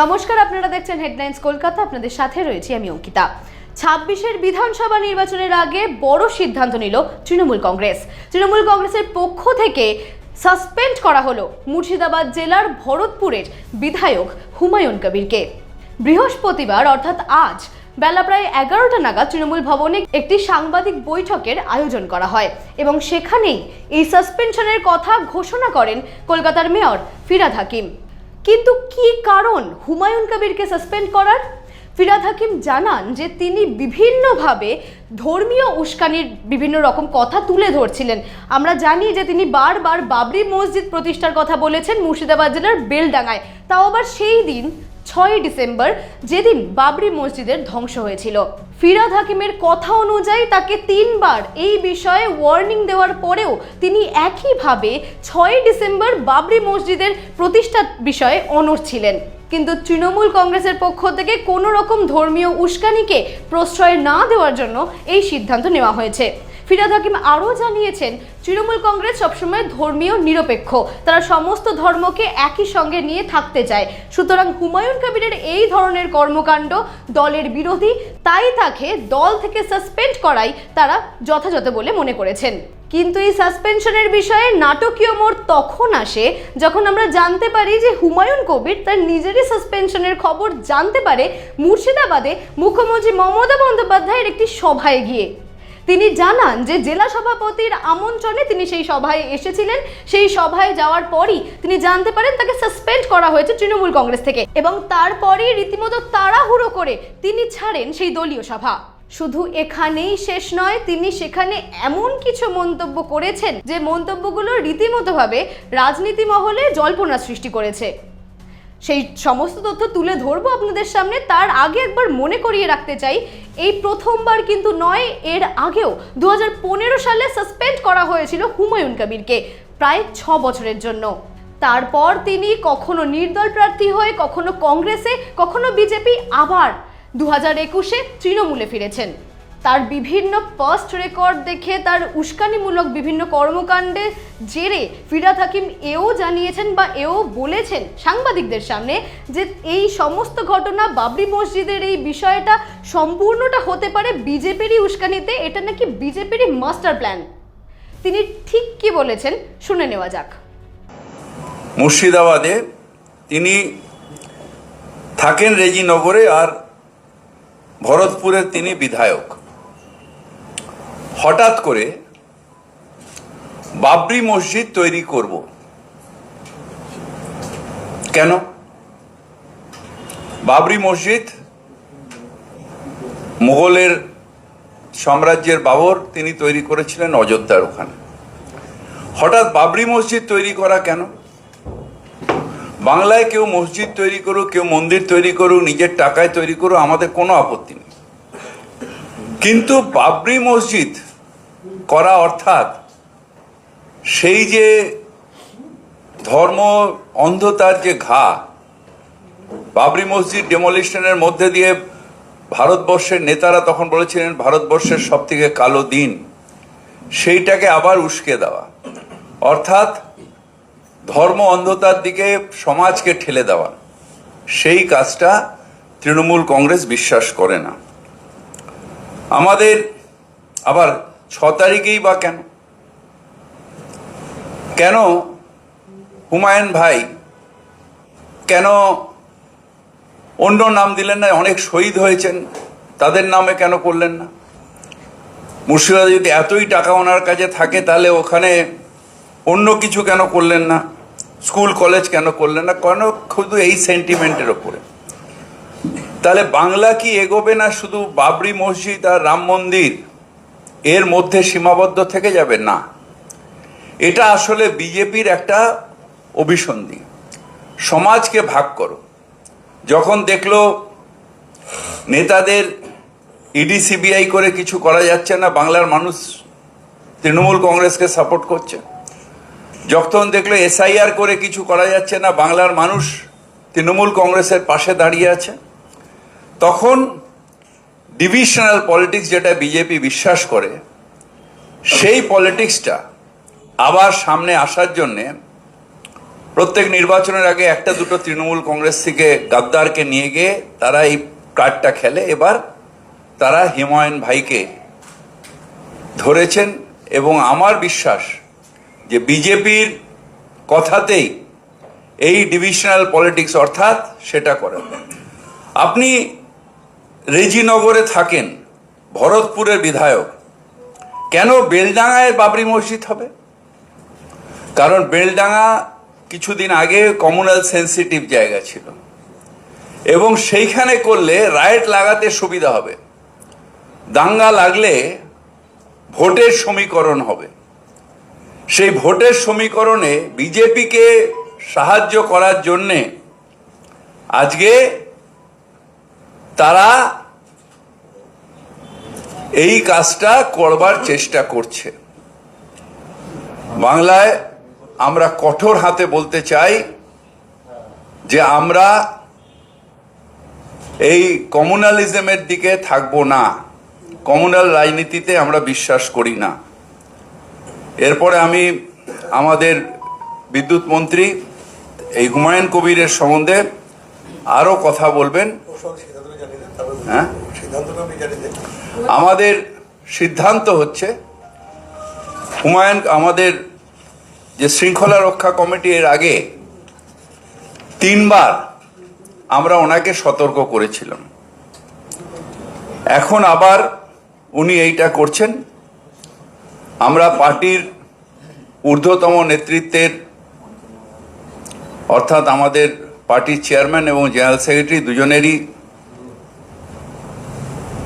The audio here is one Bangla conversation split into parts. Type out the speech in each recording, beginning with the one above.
নমস্কার, আপনারা দেখছেন হেডলাইন্স কলকাতা, আপনাদের সাথে রয়েছি আমি অঙ্কিতা। ছাব্বিশের বিধানসভা নির্বাচনের আগে বড় সিদ্ধান্ত নিল তৃণমূল কংগ্রেস। তৃণমূল কংগ্রেসের পক্ষ থেকে সাসপেন্ড করা হলো মুর্শিদাবাদ জেলার ভরতপুরের বিধায়ক হুমায়ুন কবিরকে। বৃহস্পতিবার, অর্থাৎ আজ, বেলা প্রায় এগারোটা নাগাদ তৃণমূল ভবনে একটি সাংবাদিক বৈঠকের আয়োজন করা হয় এবং সেখানেই এই সাসপেনশনের কথা ঘোষণা করেন কলকাতার মেয়র ফিরাদ হাকিম। কিন্তু কি কারণ হুমায়ুন কবিরকে সাসপেন্ড করার? ফিরাদ হাকিম জানান যে তিনি বিভিন্নভাবে ধর্মীয় উস্কানির বিভিন্ন রকম কথা তুলে ধরছিলেন। আমরা জানি যে তিনি বারবার বাবরি মসজিদ প্রতিষ্ঠার কথা বলেছেন মুর্শিদাবাদ জেলার বেলডাঙ্গায়। তাও আবার সেই দিন ছয়ই ডিসেম্বর যেদিন বাবরি মসজিদের ধ্বংস হয়েছিল। ফিরাদ হাকিমের কথা অনুযায়ী তাকে তিনবার এই বিষয়ে ওয়ার্নিং দেওয়ার পরেও তিনি একইভাবে ছয়ই ডিসেম্বর বাবরি মসজিদের প্রতিষ্ঠার বিষয়ে অনড় ছিলেন। কিন্তু তৃণমূল কংগ্রেসের পক্ষ থেকে কোনো রকম ধর্মীয় উস্কানিকে প্রশ্রয় না দেওয়ার জন্য এই সিদ্ধান্ত নেওয়া হয়েছে। ফিরাদ হাকিম আরও জানিয়েছেন, তৃণমূল কংগ্রেস সবসময় ধর্মীয় নিরপেক্ষ। তারা সমস্ত ধর্মকে একই সঙ্গে নিয়ে থাকতে চায়। সুতরাং হুমায়ুন কবিরের এই ধরনের কর্মকাণ্ড দলের বিরোধী, তাই তাকে দল থেকে সাসপেন্ড করাই তারা যথাযথ বলে মনে করেছেন। কিন্তু এই সাসপেনশনের বিষয়ে নাটকীয় মোড় তখন আসে যখন আমরা জানতে পারি যে হুমায়ুন কবির তার নিজেরই সাসপেনশনের খবর জানতে পারে মুর্শিদাবাদে মুখ্যমন্ত্রী মমতা বন্দ্যোপাধ্যায়ের একটি সভায় গিয়ে। তিনি জানান যে জেলা সভাপতির আমন্ত্রণে তিনি সেই সভায় এসেছিলেন। সেই সভায় যাওয়ার পরই তিনি জানতে পারেন তাকে সাসপেন্ড করা হয়েছে তৃণমূল কংগ্রেস থেকে এবং তারপরই রীতিমতো তাড়াহুড়ো করে তিনি ছাড়েন সেই দলীয় সভা। শুধু এখানেই শেষ নয়, তিনি সেখানে এমন কিছু মন্তব্য করেছেন যে মন্তব্যগুলো রীতিমতোভাবে রাজনীতি মহলে জল্পনা সৃষ্টি করেছে। সেই সমস্ত তথ্য তুলে ধরবো আপনাদের সামনে। তার আগে একবার মনে করিয়ে রাখতে চাই, এই প্রথমবার কিন্তু নয়, এর আগেও দু হাজার পনেরো সালে সাসপেন্ড করা হয়েছিল হুমায়ুন কবিরকে প্রায় ছ বছরের জন্য। তারপর তিনি কখনো নির্দল প্রার্থী হয়ে, কখনো কংগ্রেসে, কখনো বিজেপি আবার দু হাজার একুশে তৃণমূলে ফিরেছেন। তার বিভিন্ন ফার্স্ট রেকর্ড দেখে তার উস্কানিমূলক বিভিন্ন কর্মকাণ্ডের জেরে ফিরাদ হাকিম এও জানিয়েছেন বা এও বলেছেন সাংবাদিকদের সামনে যে এই সমস্ত ঘটনা বাবরি মসজিদের এই বিষয়টা সম্পূর্ণটা হতে পারে বিজেপিরই উস্কানিতে, এটা নাকি বিজেপিরই মাস্টার প্ল্যান তিনি ঠিক কি বলেছেন শুনে নেওয়া যাক। মুর্শিদাবাদে তিনি থাকেন রেজিনগরে আর ভরতপুরের তিনি বিধায়ক। হঠাৎ করে বাবরি মসজিদ তৈরি করব। কেন? বাবরি মসজিদ মুঘলের সাম্রাজ্যের বাবর, তিনি তৈরি করেছিলেন অযোধ্যার ওখানে। হঠাৎ বাবরি মসজিদ তৈরি করা কেন? বাংলায় কেউ মসজিদ তৈরি করুক, কেউ মন্দির তৈরি করুক, নিজের টাকায় তৈরি করুক, আমাদের কোনো আপত্তি নেই। কিন্তু বাবরি মসজিদ করা অর্থাৎ সেই যে ধর্ম অন্ধতার যে ঘা, বাবরি মসজিদ ডেমোলিশনের মধ্যে দিয়ে ভারতবর্ষের নেতারা তখন বলেছিলেন, ভারতবর্ষের সব থেকে কালো দিন, সেইটাকে আবার উস্কে দেওয়া। অর্থাৎ ধর্ম অন্ধতার দিকে সমাজকে ঠেলে দেওয়া। সেই কাজটা তৃণমূল কংগ্রেস বিশ্বাস করে না। আমাদের আবার ছ তারিখেই বা কেন? কেন হুমায়ুন ভাই? কেন অন্য নাম দিলেন না? অনেক শহীদ হয়েছেন। তাদের নামে কেন করলেন না? মুর্শিদাবাদে যদি এতই টাকা ওনার কাছে থাকে, তাহলে ওখানে অন্য কিছু কেন করলেন না? স্কুল, কলেজ কেন করলেন না? কেন শুধু এই সেন্টিমেন্টের ওপরে? তাহলে বাংলা কি এগোবে না শুধু বাবরি মসজিদ আর রাম মন্দির? এর মধ্যে সীমাবদ্ধ থেকে যাবে? না। এটা আসলে বিজেপির একটা অভিসন্ধি। সমাজকে ভাগ করো। যখন দেখল নেতাদের ইডি, সিবিআই করে কিছু করা যাচ্ছে না, বাংলার মানুষ তৃণমূল কংগ্রেসকে সাপোর্ট করছে। যখন দেখল এসআইআর করে কিছু করা যাচ্ছে না, বাংলার মানুষ তৃণমূল কংগ্রেসের পাশে দাঁড়িয়ে আছে, তখন ডিভিশনাল পলিটিক্স যেটা বিজেপি বিশ্বাস করে, সেই পলিটিক্সটা আবার সামনে আসার জন্যে প্রত্যেক নির্বাচনের আগে একটা দুটো তৃণমূল কংগ্রেস থেকে গাদ্দারকে নিয়ে গিয়ে তারা এই কার্ডটা খেলে। এবার তারা হিমায়ন ভাইকে ধরেছেন এবং আমার বিশ্বাস যে বিজেপির কথাতেই এই ডিভিশনাল পলিটিক্স অর্থাৎ সেটা করেন। আপনি রেজিনগরে থাকেন ভরতপুরের বিধায়ক। কেন বেলডাঙ্গায় বাবরি মসজিদ হবে? কারণ বেলডাঙ্গা কিছুদিন আগে কমিউনাল সেন্সিটিভ জায়গা ছিল। এবং সেইখানে করলে রাইট লাগাতে সুবিধা হবে। দাঙ্গা লাগলে ভোটের সমীকরণ হবে। সেই ভোটের সমীকরণে বিজেপিকে সাহায্য করার জন্যে আজকে তারা এই কাজটা করবার চেষ্টা করছে। বাংলায় আমরা কঠোর হাতে বলতে চাই যে আমরা এই কমিউনালিজমের দিকে থাকব না। কমিউনাল রাজনীতিতে আমরা বিশ্বাস করি না। এরপরে আমি আমাদের বিদ্যুৎ মন্ত্রী এই হুমায়ুন কবিরের সম্বন্ধে আরও কথা বলবেন সিদ্ধান্তটা জানিয়ে দেন তারপর হ্যাঁ? আমাদের সিদ্ধান্ত হচ্ছে, হুমায়ুন, আমাদের যে শৃঙ্খলা রক্ষা কমিটি এর আগে তিনবার আমরা ওনাকে সতর্ক করেছিলাম। এখন আবার উনি এইটা করছেন। আমরা পার্টির ঊর্ধ্বতম নেতৃত্বের, অর্থাৎ আমাদের পার্টির চেয়ারম্যান এবং জেনারেল সেক্রেটারি দুজনেরই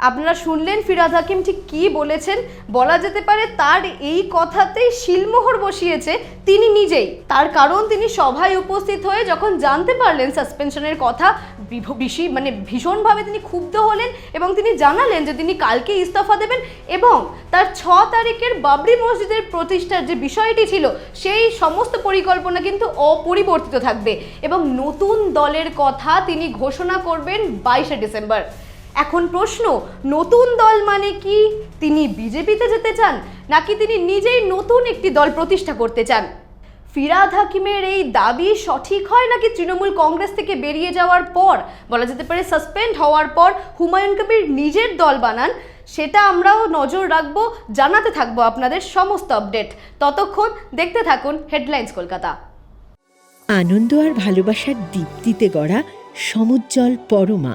আপনারা শুনলেন ফিরাদ হাকিম ঠিক কি বলেছেন? বলা যেতে পারে তার এই কথাতেই শিলমোহর বসিয়েছে তিনি নিজেই। তার কারণ তিনি সভায় উপস্থিত হয়ে যখন জানতে পারলেন সাসপেনশনের কথা বেশি মানে ভীষণভাবে তিনি ক্ষুব্ধ হলেন এবং তিনি জানালেন যে তিনি কালকে ইস্তফা দেবেন এবং তার ছ তারিখের বাবরি মসজিদের প্রতিষ্ঠার যে বিষয়টি ছিল, সেই সমস্ত পরিকল্পনা কিন্তু অপরিবর্তিত থাকবে এবং নতুন দলের কথা তিনি ঘোষণা করবেন বাইশে ডিসেম্বর। এখন প্রশ্ন, নতুন দল মানে কি? তিনি বিজেপিতে যেতে চান, নাকি তিনি নিজেই নতুন একটি দল প্রতিষ্ঠা করতে চান? ফিরাদ হাকিমের এই দাবি সঠিক হয় নাকি তৃণমূল কংগ্রেস থেকে বেরিয়ে যাওয়ার পর, বলা যেতে পারে সাসপেন্ড হওয়ার পর হুমায়ুন কবির নিজের দল বানান, সেটা আমরাও নজর রাখব, জানাতে থাকব আপনাদের সমস্ত আপডেট ততক্ষণ দেখতে থাকুন হেডলাইন্স কলকাতা। আনন্দ আর ভালোবাসার দীপ্তিতে গড়া সমুজ্জ্বল পরমা।